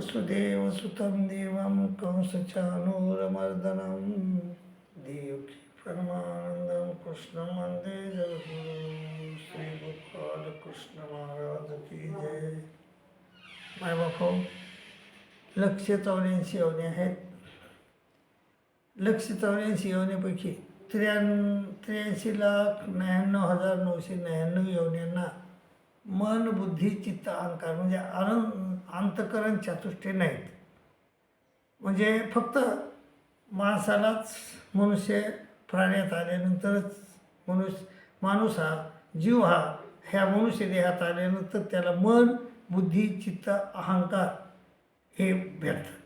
वसुदेवसुतं देवं कंसचानूरमर्दनं देवकी परमानन्दं कृष्णं वन्दे जगद्गुरु। श्रीगोपालकृष्ण महाराज की जय। माय बापू लक्ष चौऱ्याऐंशी योने आहेत. लक्ष चौऱ्याऐंशी योनेपैकी त्र्याण् त्र्याऐंशी लाख नव्याण्णव हजार नऊशे नव्याण्णव योन्यांना मन बुद्धी चित्त अहंकार म्हणजे आनंद अंतकरण चातुष्टे नाहीत. म्हणजे फक्त माणसालाच मनुष्य प्राण्यात आल्यानंतरच मनुष्य माणूस हा जीव हा ह्या मनुष्य देहात आल्यानंतर त्याला मन बुद्धी चित्त अहंकार हे भेटतात.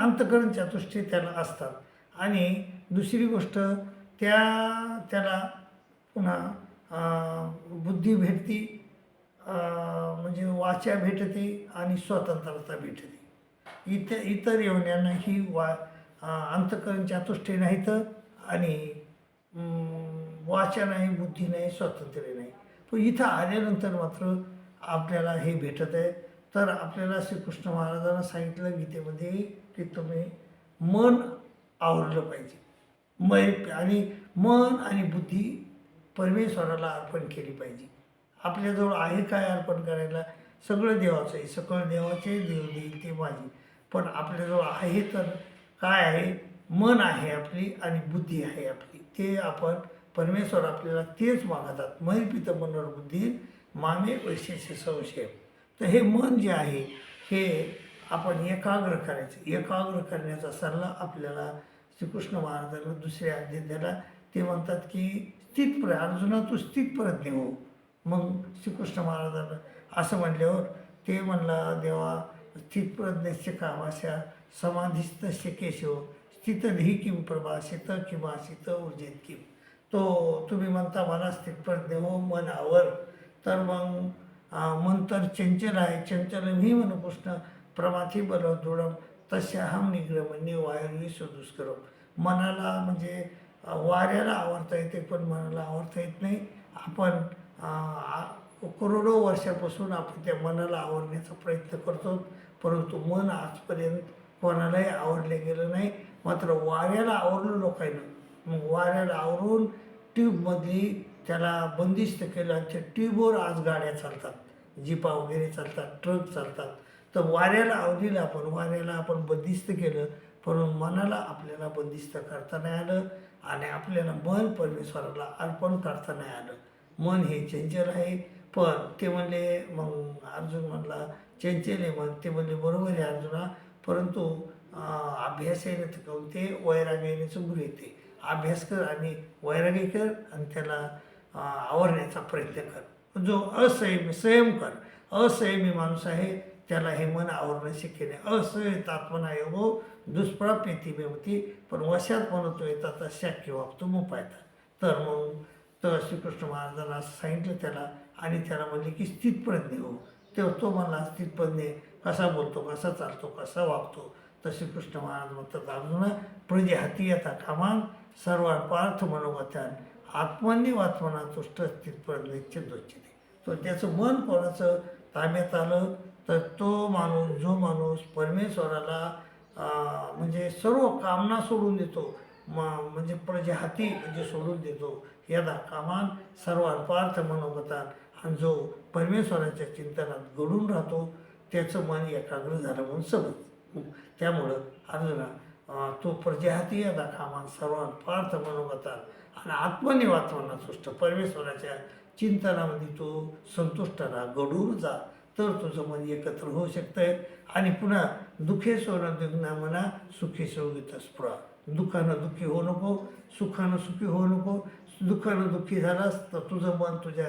अंतकरण चातुष्टे त्याला असतात. आणि दुसरी गोष्ट त्या त्याला पुन्हा बुद्धी भेटती म्हणजे वाचा भेटते आणि स्वतंत्रता भेटते. इतर इतर येवण्यांना ही वा अं, अंतकरण चातुष्टे नाहीत आणि वाचा नाही बुद्धी नाही स्वातंत्र्य नाही. पण इथं आल्यानंतर मात्र आपल्याला हे भेटत आहे. तर आपल्याला श्रीकृष्ण महाराजांना सांगितलं गीतेमध्ये की तुम्ही मन आवरलं पाहिजे. मै आणि मन आणि बुद्धी परमेश्वराला अर्पण केली पाहिजे. आपल्याजवळ आहे काय अर्पण करायला? सगळं देवाचं आहे. सगळं देवाचे देव देईल ते माझे. पण आपल्याजवळ आहे तर काय आहे? मन आहे आपली आणि बुद्धी आहे आपली. ते आपण परमेश्वर आपल्याला तेच मागतात. मैपित मनोर बुद्धी मामे वैशिष्य संशय. तर हे मन जे आहे हे आपण एकाग्र करायचं. एकाग्र करण्याचा सल्ला आपल्याला श्रीकृष्ण महाराजांना दुसऱ्या अध्यायाला ते म्हणतात की स्थितप्र अर्जुना तू स्थितप्रज्ञ हो मग श्रीकृष्ण महाराजांना असं म्हणल्यावर ते म्हणला देवा स्थितप्रज्ञस्य कामाशा समाधिस्तस्य केशव स्थितधी किम प्रभासित शित ऊर्जेत किम तो तुम्ही म्हणता मला स्थितप्रज्ञ हो मन आवर तर मग मन तर चंचल आहे चंचल मी म्हण कृष्ण प्रमाथी बल दृढम तस्याहम निग्रमण्य वायुर्वी दुष्करम मनाला म्हणजे वाऱ्याला आवडता येते पण मनाला आवडता येत नाही. आपण करोडो वर्षापासून आपण त्या मनाला आवडण्याचा प्रयत्न करतो परंतु मन आजपर्यंत कोणालाही आवडलं गेलं नाही. मात्र वाऱ्याला आवरलं लोकांना. मग वाऱ्याला आवरून ट्यूबमधली त्याला बंदिस्त केलं आणि त्या ट्यूबवर आज गाड्या चालतात. जीपा वगैरे चालतात ट्रक चालतात. तर वाऱ्याला आवडीला आपण वाऱ्याला आपण बंदिस्त केलं परंतु मनाला आपल्याला बंदिस्त करता नाही आलं आणि आपल्याला मन परमेश्वराला अर्पण करता नाही आलं. मन हे चंचल आहे. पण ते म्हणले मग अर्जुन म्हणला चंचल आहे मन. ते म्हणले बरोबर आहे अर्जुना. परंतु अभ्यास आहे काऊन ते वैराग्याने समोर येते. अभ्यास कर आणि वैराग्य कर आणि त्याला आवरण्याचा प्रयत्न कर. जो असंयमी संयम कर. असंयमी माणूस आहे त्याला हे मन आवरणं शक्य नाही. असंयत आत्मना दुष्प्राप्य ती होती पण वशात म्हणतो येतात शक्य वागतो मग पाहतात तर मग तर श्रीकृष्ण महाराजांना सांगितलं त्याला आणि त्याला म्हणले की स्थितप्रज्ञ हो. तेव्हा तो म्हणला स्थितप्रज्ञ कसा बोलतो कसा चालतो कसा वागतो? तर श्रीकृष्ण महाराज म्हणतात अर्जुना प्रजे हाती येता कामान सर्वात मनोगत्यान आत्मन्य वात्मना तुष्ट स्थितप्रज्ञेचे दोचिते तो त्याचं मन कोणाचं? ताब्यात आलं तर तो माणूस जो माणूस परमेश्वराला म्हणजे सर्व कामना सोडून देतो मा म्हणजे प्रजे हाती म्हणजे सोडून देतो यदा कामान सर्वात पार्थ मनोगतात आणि जो परमेश्वराच्या चिंतनात घडून राहतो त्याचं मन एकाग्र झालं म्हणून समज त्यामुळं अर्जुना तो प्रजेहाती यदा कामान सर्वात पार्थ मनोगतात आणि आत्मनिवात्मना तुष्ट परमेश्वराच्या चिंतनामध्ये तो संतुष्ट राहा घडून जा. तर तुझं मन एकत्र होऊ शकतं आणि पुन्हा दुखे सोनं दिग्ना म्हणा सुखी सोगित स्पृहा दुःखानं दुःखी होऊ नको सुखानं सुखी होऊ नको. दुःखानं दुःखी झालास तर तुझं मन तुझ्या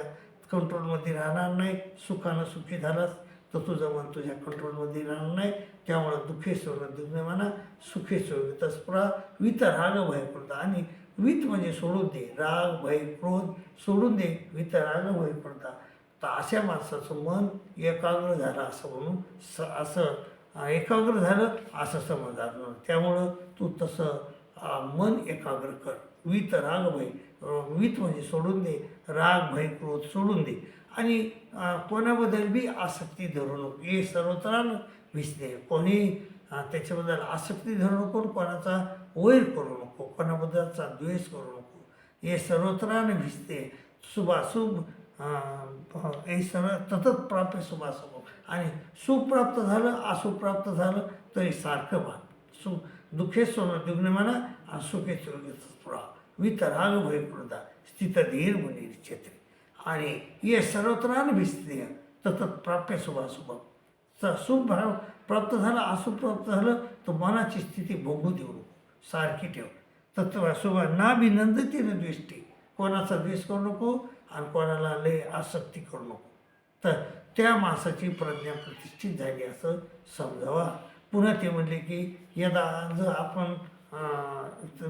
कंट्रोलमध्ये राहणार नाही. सुखानं सुखी झालास तर तुझं मन तुझ्या कंट्रोलमध्ये राहणार नाही. त्यामुळं दुःखे सोडणं दुग्ने म्हणा सुखे सोगित स्पृहा वित राग भय क्रोध. आणि वित म्हणजे सोडून दे. राग भय क्रोध सोडून दे. वित राग भय क्रोध. तर अशा माणसाचं मन एकाग्र झालं असं म्हणून स असं एकाग्र झालं असं समजणार त्यामुळं तू तसं मन एकाग्र कर. वित राग भय. वीत वित म्हणजे सोडून दे राग भय क्रोध सोडून दे. आणि कोणाबद्दल बी आसक्ती धरू नको. हे सर्वत्रानं भिजते कोणी त्याच्याबद्दल आसक्ती धरू नको कोणाचा वैर करू नको. कोणाबद्दलचा द्वेष करू नको. हे सर्वत्रानं भिजते शुभाशुभ हे सर्व ततत प्राप्य शुभाशुभ. आणि सुख प्राप्त झालं असुप्राप्त झालं तरी सारखं मान सु दुःखे सोनं दुग्न म्हणा आणि सुखे चुरगेचा वितराग भयकृता स्थित धीर मुनी छेत्री. आणि ये सर्वत्रान भिजते ततत प्राप्य शुभाशुभ स- शुभ प्राप्त झालं अशुभ प्राप्त झालं तर मनाची स्थिती भोगू देऊ नको. सारखी ठेव. तत्व शुभ ना विनंदती न द्वेष्टी. कोणाचा द्वेष करू नको आणि कोणाला लय आसक्ती करू नको. तर त्या माणसाची प्रज्ञा प्रतिष्ठित झाली असं समजावा. पुन्हा ते म्हणले की यदा जर आपण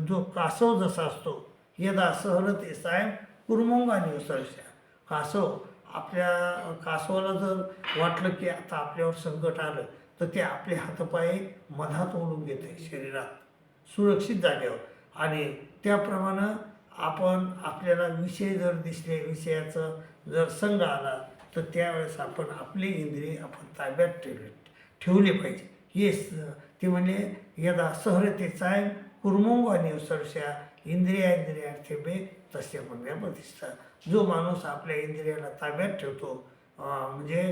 जो कासव जसा असतो यदा सहल ते साहेब कुर्मंगाने सरशा कासव आपल्या कासवाला जर वाटलं की आता आपल्यावर संकट आलं तर ते आपले हातपाय मधात ओढून घेते शरीरात. सुरक्षित जागेवर. आणि त्याप्रमाणे आपण आपल्याला विषय जर दिसले विषयाचं जर संघ आला तर त्यावेळेस आपण आपली इंद्रिय आपण ताब्यात ठेवले ठेवली पाहिजे. हे ते म्हणजे यदा सहरतेचा कुर्मोंग आणि सरशा इंद्रिया इंद्रियार्थे बे तसे म्हणल्या प्रतिष्ठा. जो माणूस आपल्या इंद्रियाला ताब्यात ठेवतो म्हणजे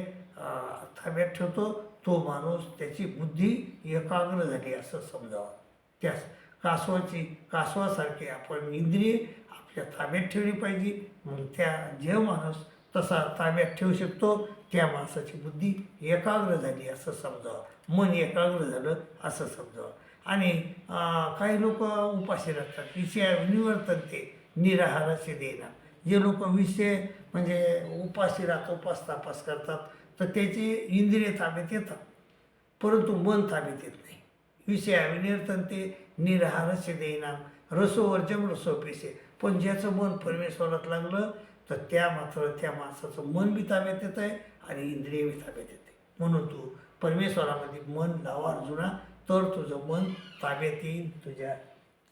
ताब्यात ठेवतो तो माणूस त्याची बुद्धी एकाग्र झाली असं समजावं. त्यास कासवाची कासवासारखी आपण इंद्रिय आपल्या ताब्यात ठेवली पाहिजे. मग त्या जे माणूस तसा ताब्यात ठेवू शकतो. त्या माणसाची बुद्धी एकाग्र झाली असं समजावं. मन एकाग्र झालं असं समजावं. आणि काही लोक उपाशी राहतात. विषया निवर्तन ते निराहाराचे देणार जे लोक विषय म्हणजे उपाशी राहत उपास तापास करतात तर त्याची इंद्रिय ताब्यात येतात. परंतु मन ताब्यात येत नाही. विषया विनिर्तन ते निराहारस्य देईना रसो रसोपेसे पण ज्याचं मन परमेश्वरात लागलं तर त्या मात्र त्या माणसाचं मन बी ताब्यात येत आहे आणि इंद्रिय बी ताब्यात येते म्हणून तू परमेश्वरामध्ये मन लावा अर्जुना तर तुझं मन ताब्यात येईल तुझ्या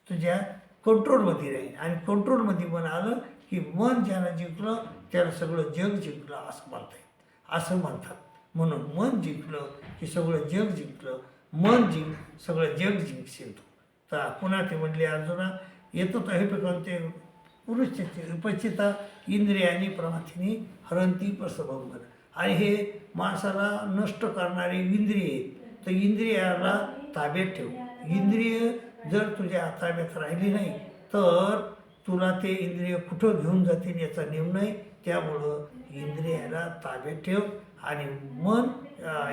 तुझ्या कंट्रोलमध्ये राहील आणि कंट्रोलमध्ये मन आलं की मन ज्यानं जिंकलं त्यानं सगळं जग जिंकलं असं म्हणता येईल. असं म्हणतात. म्हणून मन जिंकलं की सगळं जग जिंकलं मन जिंक सगळं जग जिंकशील तू. तर पुन्हा ते म्हणले अर्जुना येतो तर हे ते पुरुष उपचिता इंद्रियानी प्रमाथिनी हरंती प्रसभंगन. आणि हे माणसाला नष्ट करणारे इंद्रिय आहेत. तर इंद्रियाला ताब्यात ठेव. इंद्रिय जर तुझ्या ताब्यात राहिली नाही तर तुला ते इंद्रिय कुठं घेऊन जातील याचा निर्णय नाही. त्यामुळं इंद्रियाला ताब्यात ठेव आणि मन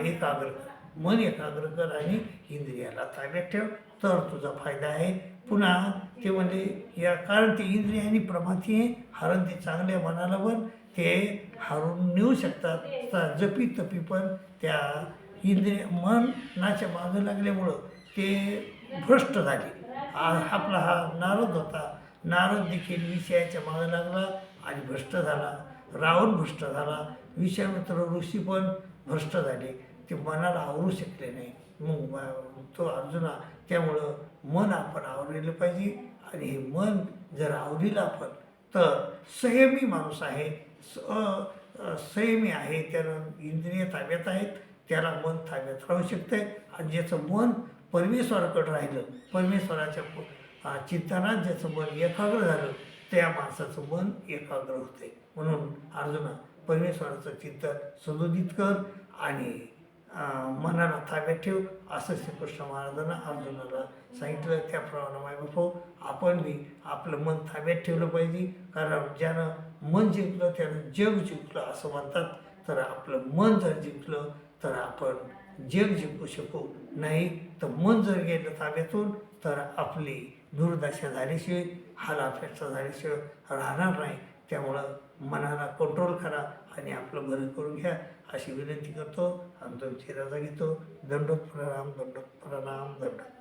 एकाग्र कर. मन एकाग्र कर आणि इंद्रियाला ताब्यात ठेव. तर तुझा फायदा आहे. पुन्हा ते म्हणजे या कारण ते इंद्रिय आणि प्रमाती आहे हरण ते चांगल्या मनाला पण ते हारून नेऊ शकतात. तर जपी तपी पण त्या इंद्रिय मनाच्या मागं लागल्यामुळं ते भ्रष्ट झाले. आपला हा नारद होता. नारद देखील विषयाच्या मागं लागला आणि भ्रष्ट झाला. रावण भ्रष्ट झाला. विषयामित्र ऋषी पण भ्रष्ट झाले. ते मनाला आवरू शकले नाही. मग तो अर्जुना त्यामुळं मन आपण आवरलेलं पाहिजे. आणि हे मन जर आवरीलं आपण तर संयमी माणूस आहे. स संयमी आहे. त्यानं इंद्रिय ताब्यात आहेत. त्याला मन ताब्यात राहू शकते आणि ज्याचं मन परमेश्वराकडं राहिलं परमेश्वराच्या चिंतनात ज्याचं मन एकाग्र झालं त्या माणसाचं मन एकाग्र होते म्हणून अर्जुना परमेश्वराचं चिंतन सदोदित कर आणि मनाला ताब्यात ठेव असं श्रीकृष्ण महाराजांना अर्जुनाला सांगितलं त्याप्रमाणे मायबापो आपण बी आपलं मन ताब्यात ठेवलं पाहिजे कारण ज्यानं मन जिंकलं त्यानं जग जिंकलं असं म्हणतात तर आपलं मन जर जिंकलं तर आपण जग जिंकू शकू नाही तर मन जर गेलं ताब्यातून तर आपली दुर्दशा झाल्याशिवाय हालाफेटचा झाल्याशिवाय राहणार नाही त्यामुळं मनाला कंट्रोल करा आणि आपलं बरं करून घ्या अशी विनंती करतो. आणि तुमची रजा घेतो. दंडोत प्रणाम दंडोत प्रणाम दंडोत